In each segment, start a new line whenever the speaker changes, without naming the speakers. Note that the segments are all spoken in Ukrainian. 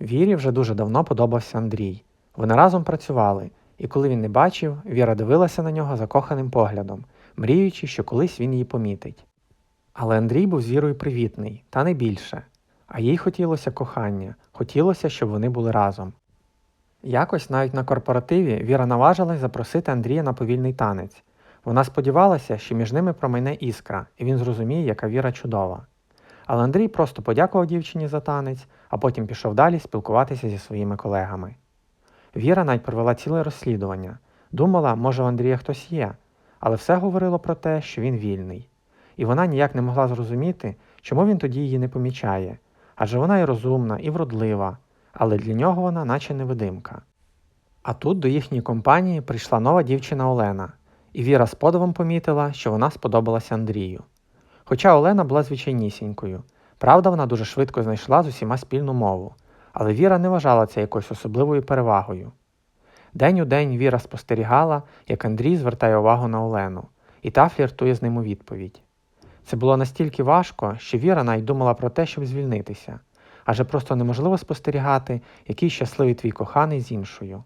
Вірі вже дуже давно подобався Андрій. Вони разом працювали, і коли він не бачив, Віра дивилася на нього закоханим поглядом, мріючи, що колись він її помітить. Але Андрій був з Вірою привітний, та не більше. А їй хотілося кохання, хотілося, щоб вони були разом. Якось навіть на корпоративі Віра наважилась запросити Андрія на повільний танець. Вона сподівалася, що між ними промайне іскра, і він зрозуміє, яка Віра чудова. Але Андрій просто подякував дівчині за танець, а потім пішов далі спілкуватися зі своїми колегами. Віра навіть провела ціле розслідування. Думала, може, у Андрія хтось є, але все говорило про те, що він вільний. І вона ніяк не могла зрозуміти, чому він тоді її не помічає, адже вона і розумна, і вродлива, але для нього вона наче невидимка. А тут до їхньої компанії прийшла нова дівчина Олена, і Віра з подивом помітила, що вона сподобалася Андрію. Хоча Олена була звичайнісінькою, правда, вона дуже швидко знайшла з усіма спільну мову, але Віра не вважала це якоюсь особливою перевагою. День у день Віра спостерігала, як Андрій звертає увагу на Олену, і та фліртує з ним у відповідь. Це було настільки важко, що Віра навіть думала про те, щоб звільнитися, адже просто неможливо спостерігати, який щасливий твій коханий з іншою.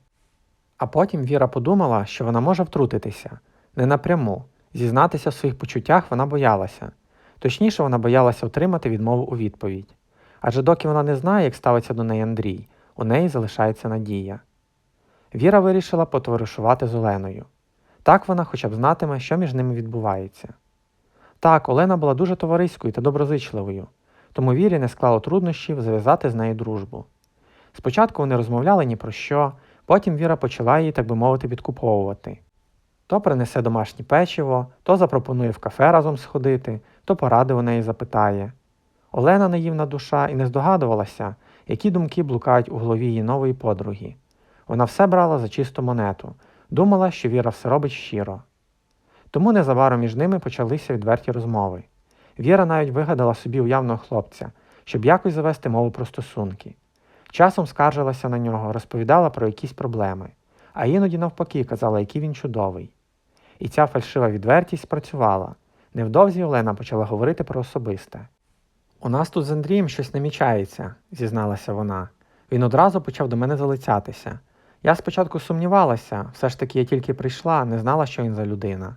А потім Віра подумала, що вона може втрутитися, не напряму, зізнатися в своїх почуттях вона боялася. Точніше, вона боялася отримати відмову у відповідь. Адже доки вона не знає, як ставиться до неї Андрій, у неї залишається надія. Віра вирішила потоваришувати з Оленою. Так вона хоча б знатиме, що між ними відбувається. Так, Олена була дуже товариською та доброзичливою, тому Вірі не склало труднощів зав'язати з нею дружбу. Спочатку вони розмовляли ні про що, потім Віра почала її, так би мовити, підкуповувати. То принесе домашнє печиво, то запропонує в кафе разом сходити, то поради у неї запитає. Олена наївна душа і не здогадувалася, які думки блукають у голові її нової подруги. Вона все брала за чисту монету, думала, що Віра все робить щиро. Тому незабаром між ними почалися відверті розмови. Віра навіть вигадала собі уявного хлопця, щоб якось завести мову про стосунки. Часом скаржилася на нього, розповідала про якісь проблеми, а іноді навпаки казала, який він чудовий. І ця фальшива відвертість спрацювала. Невдовзі Олена почала говорити про особисте. У нас тут з Андрієм щось намічається, зізналася вона. Він одразу почав до мене залицятися. Я спочатку сумнівалася, все ж таки я тільки прийшла, не знала, що він за людина.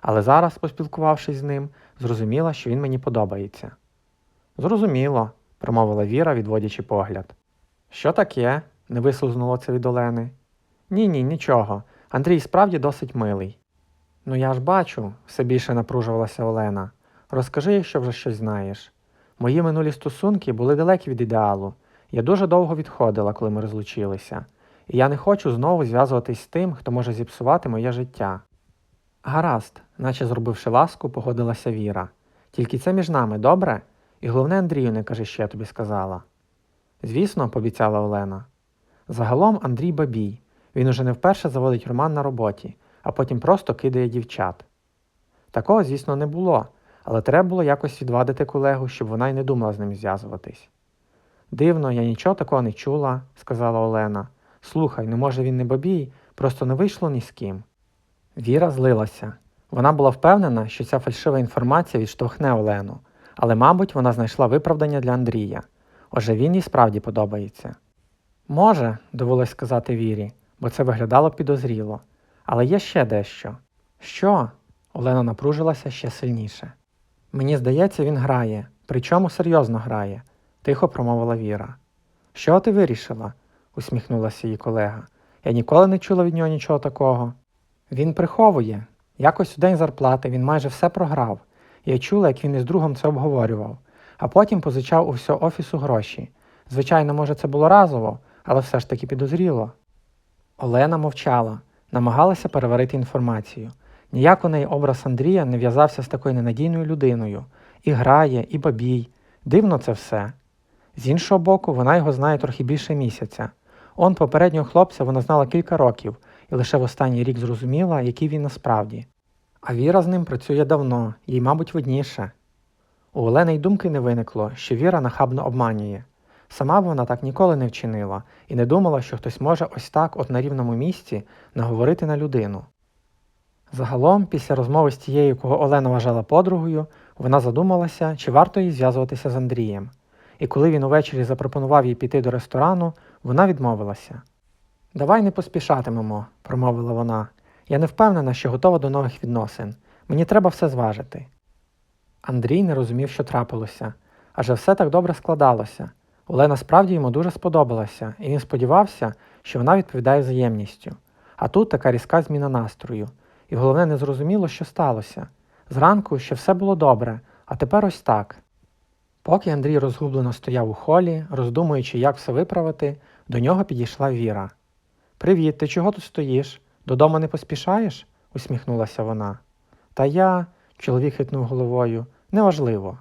Але зараз, поспілкувавшись з ним, зрозуміла, що він мені подобається. Зрозуміло, промовила Віра, відводячи погляд. Що таке? не вислузнуло це від Олени. Ні, ні, нічого. Андрій справді досить милий. Ну я ж бачу, все більше напружувалася Олена. Розкажи, якщо вже щось знаєш. Мої минулі стосунки були далекі від ідеалу. Я дуже довго відходила, коли ми розлучилися, і я не хочу знову зв'язуватись з тим, хто може зіпсувати моє життя. Гаразд, наче зробивши ласку, погодилася Віра. Тільки це між нами, добре? І головне, Андрію, не кажи, що я тобі сказала. Звісно, пообіцяла Олена. Загалом Андрій бабій. Він уже не вперше заводить роман на роботі, а потім просто кидає дівчат. Такого, звісно, не було, але треба було якось відвадити колегу, щоб вона й не думала з ним зв'язуватись. Дивно, я нічого такого не чула, сказала Олена. Слухай, ну може він не бабій, просто не вийшло ні з ким. Віра злилася. Вона була впевнена, що ця фальшива інформація відштовхне Олену, але, мабуть, вона знайшла виправдання для Андрія. Отже, він їй справді подобається. Може, довелось сказати Вірі, бо це виглядало підозріло. Але є ще дещо. Що? Олена напружилася ще сильніше. Мені здається, він грає, причому серйозно грає, тихо промовила Віра. Що ти вирішила? усміхнулася її колега. Я ніколи не чула від нього нічого такого. Він приховує. Якось у день зарплати він майже все програв. Я чула, як він із другом це обговорював, а потім позичав у всього офісу гроші. Звичайно, може, це було разово, але все ж таки підозріло. Олена мовчала, намагалася переварити інформацію. Ніяк у неї образ Андрія не в'язався з такою ненадійною людиною. І грає, і бабій. Дивно це все. З іншого боку, вона його знає трохи більше місяця. Он попереднього хлопця вона знала кілька років і лише в останній рік зрозуміла, який він насправді. А Віра з ним працює давно, їй, мабуть, видніше. У Олени й думки не виникло, що Віра нахабно обманює. Сама б вона так ніколи не вчинила і не думала, що хтось може ось так, от на рівному місці, наговорити на людину. Загалом, після розмови з тією, кого Олена вважала подругою, вона задумалася, чи варто їй зв'язуватися з Андрієм. і коли він увечері запропонував їй піти до ресторану, вона відмовилася. Давай не поспішатимемо, промовила вона. Я не впевнена, що готова до нових відносин. Мені треба все зважити. Андрій не розумів, що трапилося, адже все так добре складалося. Олена справді йому дуже сподобалася, і він сподівався, що вона відповідає взаємністю. А тут така різка зміна настрою, і головне не зрозуміло, що сталося. Зранку ще все було добре, а тепер ось так. Поки Андрій розгублено стояв у холі, роздумуючи, як все виправити, до нього підійшла Віра. Привіт, ти чого тут стоїш? Додому не поспішаєш? усміхнулася вона. Та я, чоловік хитнув головою, неважливо.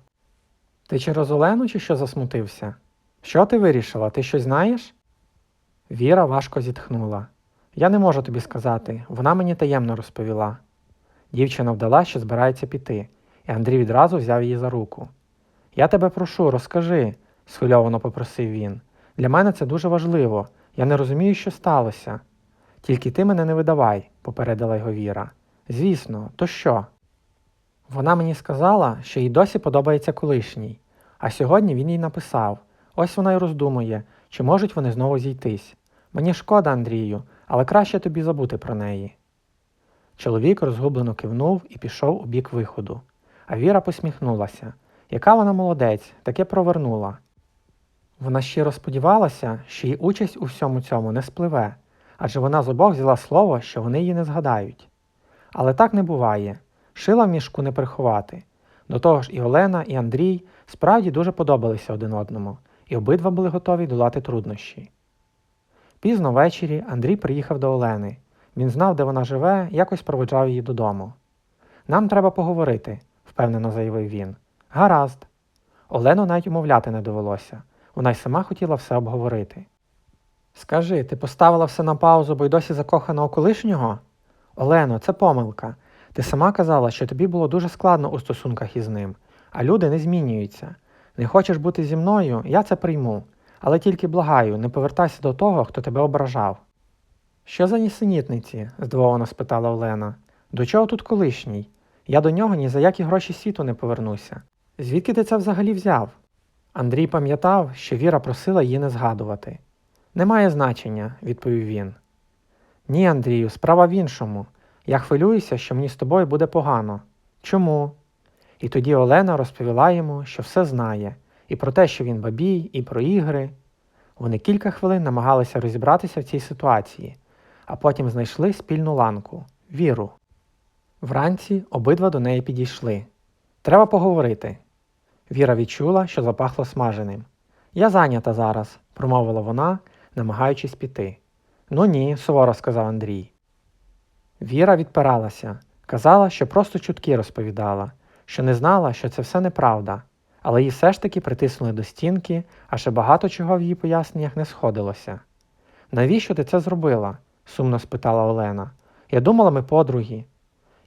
Ти через Олену чи що засмутився? Що ти вирішила? Ти щось знаєш? Віра важко зітхнула. Я не можу тобі сказати, вона мені таємно розповіла. Дівчина вдала, що збирається піти, і Андрій відразу взяв її за руку. Я тебе прошу, розкажи, схвильовано попросив він. Для мене це дуже важливо. Я не розумію, що сталося. Тільки ти мене не видавай, попередила його Віра. Звісно, то що? Вона мені сказала, що їй досі подобається колишній, а сьогодні він їй написав. Ось вона й роздумує, чи можуть вони знову зійтись. Мені шкода, Андрію, але краще тобі забути про неї. Чоловік розгублено кивнув і пішов у бік виходу, а Віра посміхнулася. Яка вона молодець, таке провернула. Вона щиро сподівалася, що її участь у всьому цьому не спливе, адже вона з обох взяла слово, що вони її не згадають. Але так не буває. Шила в мішку не приховати. До того ж, і Олена, і Андрій справді дуже подобалися один одному, і обидва були готові долати труднощі. Пізно ввечері Андрій приїхав до Олени. Він знав, де вона живе, якось проведжав її додому. Нам треба поговорити, впевнено заявив він. Гаразд. Олену навіть умовляти не довелося. Вона й сама хотіла все обговорити. Скажи, ти поставила все на паузу, бо й досі закохана у колишнього? Олено, це помилка. Ти сама казала, що тобі було дуже складно у стосунках із ним, а люди не змінюються. Не хочеш бути зі мною, я це прийму. Але тільки благаю, не повертайся до того, хто тебе ображав. Що за нісенітниці? здивовано спитала Олена. До чого тут колишній? Я до нього ні за які гроші світу не повернуся. Звідки ти це взагалі взяв? Андрій пам'ятав, що Віра просила її не згадувати. Немає значення, відповів він. Ні, Андрію, справа в іншому. Я хвилююся, що мені з тобою буде погано. Чому? І тоді Олена розповіла йому, що все знає, і про те, що він бабій, і про ігри. Вони кілька хвилин намагалися розібратися в цій ситуації, а потім знайшли спільну ланку віру. Вранці обидва до неї підійшли. Треба поговорити. Віра відчула, що запахло смаженим. Я зайнята зараз, промовила вона, намагаючись піти. Ну ні, суворо сказав Андрій. Віра відпиралася, казала, що просто чутки розповідала, що не знала, що це все неправда, але її все ж таки притиснули до стінки, а ще багато чого в її поясненнях не сходилося. Навіщо ти це зробила? сумно спитала Олена. Я думала, ми подруги.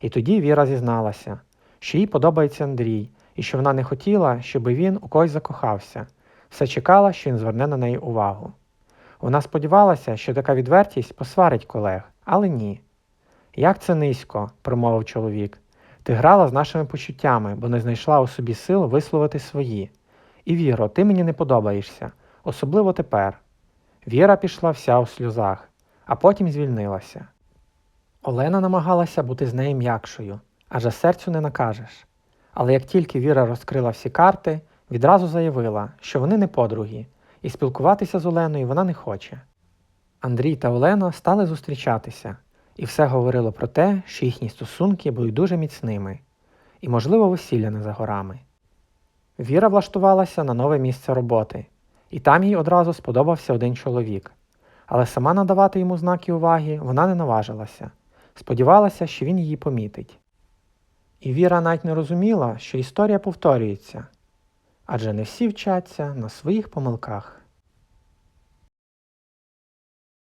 І тоді Віра зізналася, що їй подобається Андрій, і що вона не хотіла, щоб він у когось закохався, все чекала, що він зверне на неї увагу. Вона сподівалася, що така відвертість посварить колег, але ні. Як це низько, промовив чоловік. Ти грала з нашими почуттями, бо не знайшла у собі сил висловити свої. І Віро, ти мені не подобаєшся, особливо тепер. Віра пішла вся у сльозах, а потім звільнилася. Олена намагалася бути з нею м'якшою, адже серцю не накажеш. Але як тільки Віра розкрила всі карти, відразу заявила, що вони не подруги, і спілкуватися з Оленою вона не хоче. Андрій та Олена стали зустрічатися, і все говорило про те, що їхні стосунки будуть дуже міцними, і, можливо, весілля не за горами. Віра влаштувалася на нове місце роботи, і там їй одразу сподобався один чоловік. Але сама надавати йому знаки уваги вона не наважилася, сподівалася, що він її помітить. І Віра навіть не розуміла, що історія повторюється адже не всі вчаться на своїх помилках.